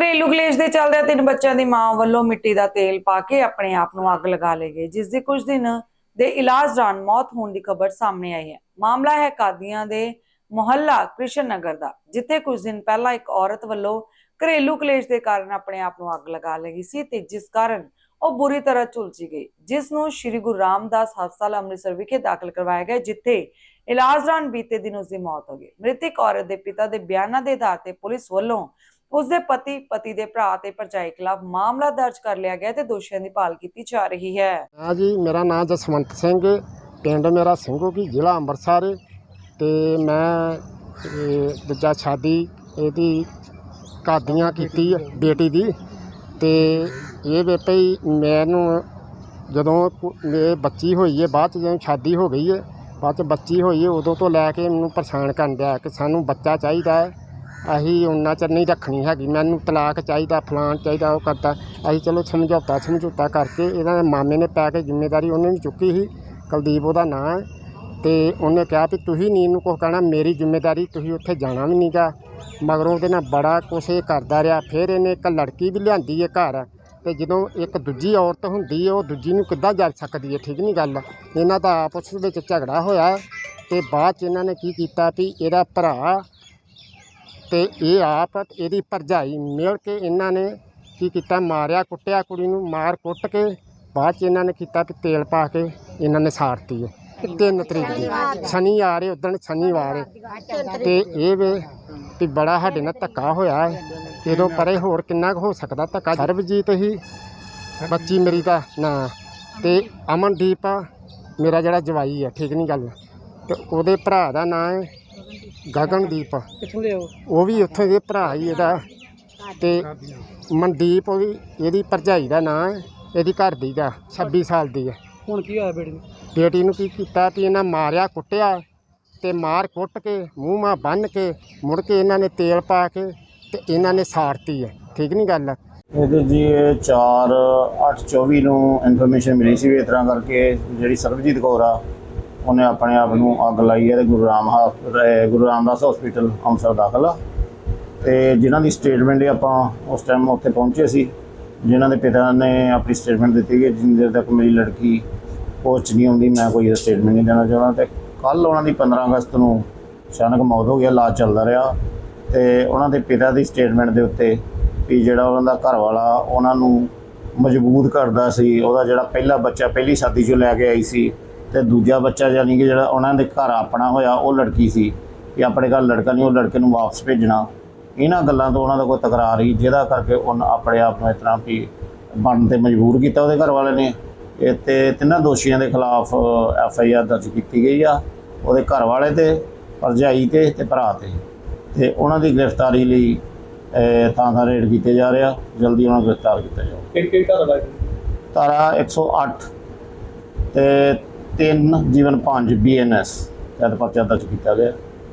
ਘਰੇਲੂ ਕਲੇਸ਼ ਦੇ ਚੱਲਦਿਆਂ ਤਿੰਨ ਬੱਚਿਆਂ ਦੀ ਮਾਂ ਵੱਲੋਂ ਮਿੱਟੀ ਦਾ ਤੇਲ ਪਾ ਕੇ ਆਪਣੇ ਆਪ ਨੂੰ ਅੱਗ ਲਗਾ ਲਈ ਗਈ ਜਿਸ ਦੀ ਕੁਝ ਦਿਨ ਦੇ ਇਲਾਜ ਦੌਰਾਨ ਮੌਤ ਹੋਣ ਦੀ ਖਬਰ ਸਾਹਮਣੇ ਆਈ ਹੈ। ਮਾਮਲਾ ਹੈ ਕਾਦੀਆਂ ਦੇ ਮੁਹੱਲਾ ਕ੍ਰਿਸ਼ਨ ਨਗਰ ਦਾ, ਜਿੱਥੇ ਕੁਝ ਦਿਨ ਪਹਿਲਾਂ ਇੱਕ ਔਰਤ ਵੱਲੋਂ ਘਰੇਲੂ ਕਲੇਸ਼ ਦੇ ਕਾਰਨ ਆਪਣੇ ਆਪ ਨੂੰ ਅੱਗ ਲਗਾ ਲਈ ਸੀ ਤੇ ਜਿਸ ਕਾਰਨ ਉਹ ਬੁਰੀ ਤਰ੍ਹਾਂ ਝੁਲਸੀ ਗਈ। ਜਿਸ ਨੂੰ ਸ੍ਰੀ ਗੁਰੂ ਰਾਮਦਾਸ ਹਸਪਤਾਲ ਅੰਮ੍ਰਿਤਸਰ ਵਿਖੇ ਦਾਖਲ ਕਰਵਾਇਆ ਗਿਆ, ਜਿੱਥੇ ਇਲਾਜ ਦੌਰਾਨ ਬੀਤੇ ਦਿਨ ਉਸ ਦੀ ਮੌਤ ਹੋ ਗਈ। ਮ੍ਰਿਤਕ ਔਰਤ ਦੇ ਪਿਤਾ ਦੇ ਬਿਆਨਾਂ ਦੇ ਆਧਾਰ ਤੇ ਪੁਲਿਸ ਵੱਲੋਂ ਉਸ ਦੇ ਪਤੀ ਪਤੀ ਦੇ ਭਰਾ ਤੇ ਭਰਜਾਈ ਖਿਲਾਫ ਮਾਮਲਾ ਦਰਜ ਕਰ ਲਿਆ ਗਿਆ ਤੇ ਦੋਸ਼ੀਆਂ ਦੀ ਭਾਲ ਕੀਤੀ ਜਾ ਰਹੀ ਹੈ। ਹਾਂ ਜੀ, ਮੇਰਾ ਨਾਮ ਜਸਵੰਤ ਸਿੰਘ ਪਿੰਡ ਮੇਰਾ ਸਿੰਘੋ ਕੀ ਜ਼ਿਲ੍ਹਾ ਅੰਮ੍ਰਿਤਸਰ ਤੇ ਮੈਂ ਦੂਜਾ ਸ਼ਾਦੀ ਇਹਦੀ ਕਾਦੀਆਂ ਕੀਤੀ ਬੇਟੀ ਦੀ। ਤੇ ਇਹ ਵੇ ਭਈ ਮੈਨੂੰ ਜਦੋਂ ਕੁ- ਬੱਚੀ ਹੋਈ ਹੈ, ਬਾਅਦ ਚ ਜਦੋਂ ਸ਼ਾਦੀ ਹੋ ਗਈ ਹੈ, ਬਾਅਦ ਚ ਬੱਚੀ ਹੋਈ ਹੈ, ਉਦੋਂ ਤੋਂ ਲੈ ਕੇ ਮੈਨੂੰ ਪਰੇਸ਼ਾਨ ਕਰਨ ਦਿਆ ਕਿ ਸਾਨੂੰ ਬੱਚਾ ਚਾਹੀਦਾ ਹੈ। ਅਸੀਂ ਉਹਨਾਂ ਚਿਰ ਨਹੀਂ ਰੱਖਣੀ ਹੈਗੀ। ਮੈਨੂੰ ਤਲਾਕ ਚਾਹੀਦਾ, ਫਲਾਣ ਚਾਹੀਦਾ, ਉਹ ਕਰਦਾ। ਅਸੀਂ ਚਲੋ ਸਮਝੌਤਾ ਸਮਝੌਤਾ ਕਰਕੇ ਇਹਨਾਂ ਦੇ ਮਾਮੇ ਨੇ ਪੈ ਕੇ ਜ਼ਿੰਮੇਵਾਰੀ ਉਹਨੇ ਵੀ ਚੁੱਕੀ ਸੀ, ਕੁਲਦੀਪ ਉਹਦਾ ਨਾਂ ਹੈ। ਤੇ ਉਹਨੇ ਕਿਹਾ ਵੀ ਤੁਸੀਂ ਨਹੀਂ ਇਹਨੂੰ ਕੁਛ ਕਹਿਣਾ, ਮੇਰੀ ਜ਼ਿੰਮੇਵਾਰੀ ਤੁਸੀਂ ਉੱਥੇ ਜਾਣਾ ਵੀ ਨਹੀਂਗਾ ਮਗਰੋਂ ਉਹਦੇ ਨਾਲ ਬੜਾ ਕੁਛ ਇਹ ਕਰਦਾ ਰਿਹਾ। ਫਿਰ ਇਹਨੇ ਇੱਕ ਲੜਕੀ ਵੀ ਲਿਆਂਦੀ ਹੈ ਘਰ। ਤੇ ਜਦੋਂ ਇੱਕ ਦੂਜੀ ਔਰਤ ਹੁੰਦੀ ਹੈ, ਉਹ ਦੂਜੀ ਨੂੰ ਕਿੱਦਾਂ ਜਰ ਸਕਦੀ ਹੈ? ਠੀਕ ਨਹੀਂ ਗੱਲ। ਇਹਨਾਂ ਦਾ ਆਪਸ ਵਿੱਚ ਝਗੜਾ ਹੋਇਆ। ਤੇ ਬਾਅਦ ਚ ਇਹਨਾਂ ਨੇ ਕੀ ਕੀਤਾ ਵੀ ਇਹਦਾ ਭਰਾ ਤੇ ਇਹ ਆਪ ਇਹਦੀ ਭਰਜਾਈ ਮਿਲ ਕੇ ਇਹਨਾਂ ਨੇ ਕੀ ਕੀਤਾ? ਮਾਰਿਆ, ਕੁੱਟਿਆ, ਕੁੜੀ ਨੂੰ ਮਾਰ ਕੁੱਟ ਕੇ ਬਾਅਦ ਚ ਇਹਨਾਂ ਨੇ ਕੀਤਾ ਕਿ ਤੇਲ ਪਾ ਕੇ ਇਹਨਾਂ ਨੇ ਸਾੜਤੀ ਹੈ। ਤਿੰਨ ਤਰੀਕ ਦੀ ਸ਼ਨੀ ਆ ਰਹੇ ਉਦੋਂ ਸ਼ਨੀਵਾਰ ਹੈ। ਤੇ ਇਹ ਵੇ ਵੀ ਬੜਾ ਸਾਡੇ ਨਾਲ ਧੱਕਾ ਹੋਇਆ ਹੈ। ਜਦੋਂ ਪਰੇ ਹੋਰ ਕਿੰਨਾ ਕੁ ਹੋ ਸਕਦਾ ਧੱਕਾ? ਸਰਬਜੀਤ ਹੀ ਬੱਚੀ ਮੇਰੀ ਦਾ ਨਾਂ ਤੇ ਅਮਨਦੀਪ ਮੇਰਾ ਜਿਹੜਾ ਜਵਾਈ ਹੈ, ਠੀਕ ਨਹੀਂ ਗੱਲ। ਤੇ ਉਹਦੇ ਭਰਾ ਦਾ ਨਾਂ ਹੈ ਗਗਨਦੀਪ ਕਿੱਥੋਂ ਦੇ ਹੋ? ਉਹ ਵੀ ਉੱਥੇ ਦੇ ਭਰਾ ਹੀ ਇਹਦਾ। ਤੇ ਮਨਦੀਪ ਉਹਦੀ ਇਹਦੀ ਭਰਜਾਈ ਦਾ ਨਾਂ ਹੈ ਇਹਦੀ ਘਰ ਦੀ ਦਾ 26 ਸਾਲ ਦੀ ਹੈ। ਹੁਣ ਕੀ ਹੋਇਆ ਬੇਟੀ ਨੂੰ? ਬੇਟੀ ਨੂੰ ਕੀ ਕੀਤਾ ਵੀ ਇਹਨਾਂ ਮਾਰਿਆ ਕੁੱਟਿਆ ਤੇ ਮਾਰ ਕੁੱਟ ਕੇ ਮੂੰਹ ਮਾ ਬੰਨ ਕੇ ਮੁੜ ਕੇ ਇਹਨਾਂ ਨੇ ਤੇਲ ਪਾ ਕੇ ਤੇ ਇਹਨਾਂ ਨੇ ਸਾੜਤੀ ਹੈ। ਠੀਕ ਨਹੀਂ ਗੱਲ? ਇਹਦੇ ਜੀ 4 8 24 ਨੂੰ ਇਨਫੋਰਮੇਸ਼ਨ ਮਿਲੀ ਸੀ ਵੀ ਇਸ ਤਰ੍ਹਾਂ ਕਰਕੇ ਜਿਹੜੀ ਸਰਬਜੀਤ ਕੌਰ ਆ ਉਹਨੇ ਆਪਣੇ ਆਪ ਨੂੰ ਅੱਗ ਲਾਈ ਹੈ ਤੇ ਗੁਰੂ ਰਾਮ ਹਾ- ਗੁਰੂ ਰਾਮਦਾਸ ਹਸਪੀਟਲ ਅੰਮ੍ਰਿਤਸਰ ਦਾਖਲ ਆ। ਤੇ ਜਿਨ੍ਹਾਂ ਦੀ ਸਟੇਟਮੈਂਟ ਆਪਾਂ ਉਸ ਟਾਈਮ ਉੱਥੇ ਪਹੁੰਚੇ ਸੀ, ਜਿਨ੍ਹਾਂ ਦੇ ਪਿਤਾ ਨੇ ਆਪਣੀ ਸਟੇਟਮੈਂਟ ਦਿੱਤੀ ਕਿ ਜਿੰਨੀ ਦੇਰ ਤੱਕ ਮੇਰੀ ਲੜਕੀ ਪਹੁੰਚ ਨਹੀਂ ਆਉਂਦੀ ਮੈਂ ਕੋਈ ਸਟੇਟਮੈਂਟ ਨਹੀਂ ਦੇਣਾ ਚਾਹੁੰਦਾ। ਤੇ ਕੱਲ ਉਹਨਾਂ ਦੀ 15 ਅਗਸਤ ਨੂੰ ਅਚਾਨਕ ਮੌਤ ਹੋ ਗਿਆ ਇਲਾਜ ਚੱਲਦਾ ਰਿਹਾ। ਤੇ ਉਹਨਾਂ ਦੇ ਪਿਤਾ ਦੀ ਸਟੇਟਮੈਂਟ ਦੇ ਉੱਤੇ ਵੀ ਜਿਹੜਾ ਉਹਨਾਂ ਦਾ ਘਰ ਵਾਲਾ ਉਹਨਾਂ ਨੂੰ ਮਜਬੂਰ ਕਰਦਾ ਸੀ, ਉਹਦਾ ਜਿਹੜਾ ਪਹਿਲਾ ਬੱਚਾ, ਪਹਿਲੀ ਸ਼ਾਦੀ 'ਚੋਂ ਲੈ ਕੇ ਆਈ ਸੀ ਤੇ ਦੂਜਾ ਬੱਚਾ ਯਾਨੀ ਕਿ ਜਿਹੜਾ ਉਹਨਾਂ ਦੇ ਘਰ ਆਪਣਾ ਹੋਇਆ ਉਹ ਲੜਕੀ ਸੀ ਕਿ ਆਪਣੇ ਘਰ ਲੜਕਾ ਨਹੀਂ ਉਹ ਲੜਕੇ ਨੂੰ ਵਾਪਸ ਭੇਜਣਾ। ਇਹਨਾਂ ਗੱਲਾਂ ਤੋਂ ਉਹਨਾਂ ਦਾ ਕੋਈ ਤਕਰਾਰ ਹੀ ਜਿਹਦਾ ਕਰਕੇ ਉਹਨਾਂ ਆਪਣੇ ਆਪ ਨੂੰ ਇਸ ਤਰ੍ਹਾਂ ਵੀ ਬਣਨ ਤੇ ਮਜਬੂਰ ਕੀਤਾ ਉਹਦੇ ਘਰ ਵਾਲੇ ਨੇ ਤੇ ਤਿੰਨਾਂ ਦੋਸ਼ੀਆਂ ਦੇ ਖਿਲਾਫ ਐਫ ਆਈ ਆਰ ਦਰਜ ਕੀਤੀ ਗਈ ਆ ਉਹਦੇ ਘਰ ਵਾਲੇ ਤੇ ਭਰਜਾਈ ਤੇ ਤੇ ਭਰਾ ਤੇ। ਤੇ ਉਹਨਾਂ ਦੀ ਗ੍ਰਿਫਤਾਰੀ ਲਈ ਥਾਂ ਥਾਂ ਰੇਡ ਕੀਤੇ ਜਾ ਰਿਹਾ ਜਲਦੀ ਉਹਨਾਂ ਨੂੰ ਗ੍ਰਿਫਤਾਰ ਕੀਤਾ ਜਾਊ। ਕਿਹੜੀ ਕਿਹੜੀ ਧਾਰਾ ਲੱਗ ਧਾਰਾ 108 ਤੇ 3 ਜੀਵਨ 5 ਬੀਐਨਐਸ ਤਹਿਤ ਪਰਚਾ ਦਰਜ ਕੀਤਾ ਗਿਆ।